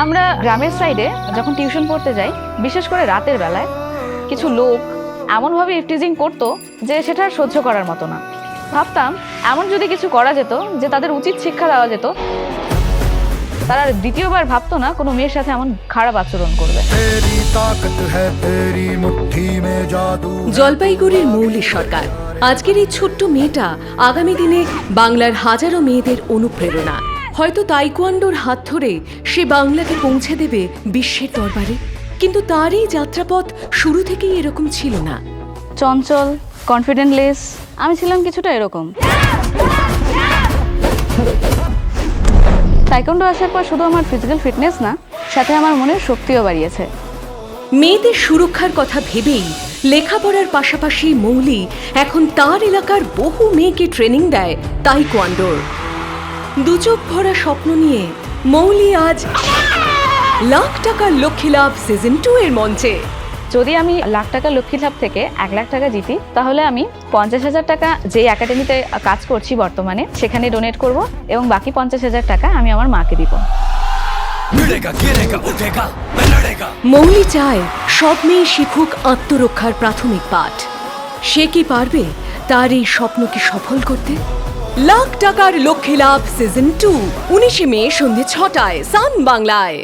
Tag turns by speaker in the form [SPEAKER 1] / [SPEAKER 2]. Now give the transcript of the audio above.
[SPEAKER 1] আমরা গ্রামের সাইডে যখন টিউশন পড়তে যাই, বিশেষ করে রাতের বেলায়, কিছু লোক এমনভাবে ইফটিজিং করতো যে সেটা আর সহ্য করার মতো না। ভাবতাম, এমন যদি কিছু করা যেত যে তাদের উচিত শিক্ষা দেওয়া যেত, তারা দ্বিতীয়বার ভাবতো না কোনো মেয়ের সাথে এমন খারাপ আচরণ করবে।
[SPEAKER 2] জলপাইগুড়ির মৌলি সরকার। আজকের এই ছোট্ট মেয়েটা আগামী দিনে বাংলার হাজারো মেয়েদের অনুপ্রেরণা। হয়তো তাইকোয়ান্ডোর হাত ধরে সে বাংলাকে পৌঁছে দেবে বিশ্বের দরবারে। কিন্তু তার এই যাত্রাপথ শুরু থেকেই এরকম ছিল না।
[SPEAKER 1] চঞ্চল কনফিডেন্টলেস আমি ছিলাম কিছুটা এরকম। টাইকন্ডো আসার পর শুধু আমার ফিজিক্যাল ফিটনেস না সাথে আমার মনের শক্তিও বাড়িয়েছে।
[SPEAKER 2] মেয়েদের সুরক্ষার কথা ভেবেই লেখাপড়ার পাশাপাশি মৌলি এখন তার এলাকার বহু মেয়েকে ট্রেনিং দেয় তাইকোয়ান্ডোর। দুচোখ ভরা স্বপ্ন নিয়ে মৌলি আজ লাখ টাকার লক্ষ্মী লাভ সিজন টু এর মঞ্চে।
[SPEAKER 1] যদি আমি লাখ টাকা লক্ষ্মী লাভ থেকে এক লাখ টাকা জিতি তাহলে আমি পঞ্চাশ হাজার টাকা যে একাডেমিতে কাজ করছি বর্তমানে সেখানে ডোনেট করব এবং বাকি পঞ্চাশ হাজার টাকা আমি আমার মাকে দিব।
[SPEAKER 2] মৌলি চায় সব মেয়ে শিখুক আত্মরক্ষার প্রাথমিক পাঠ। সে কি পারবে তার এই স্বপ্নকে সফল করতে? লাখ টাকার লক্ষ্মী লাভ সিজন টু উনিশে মে সন্ধে ছটায় সান বাংলায়।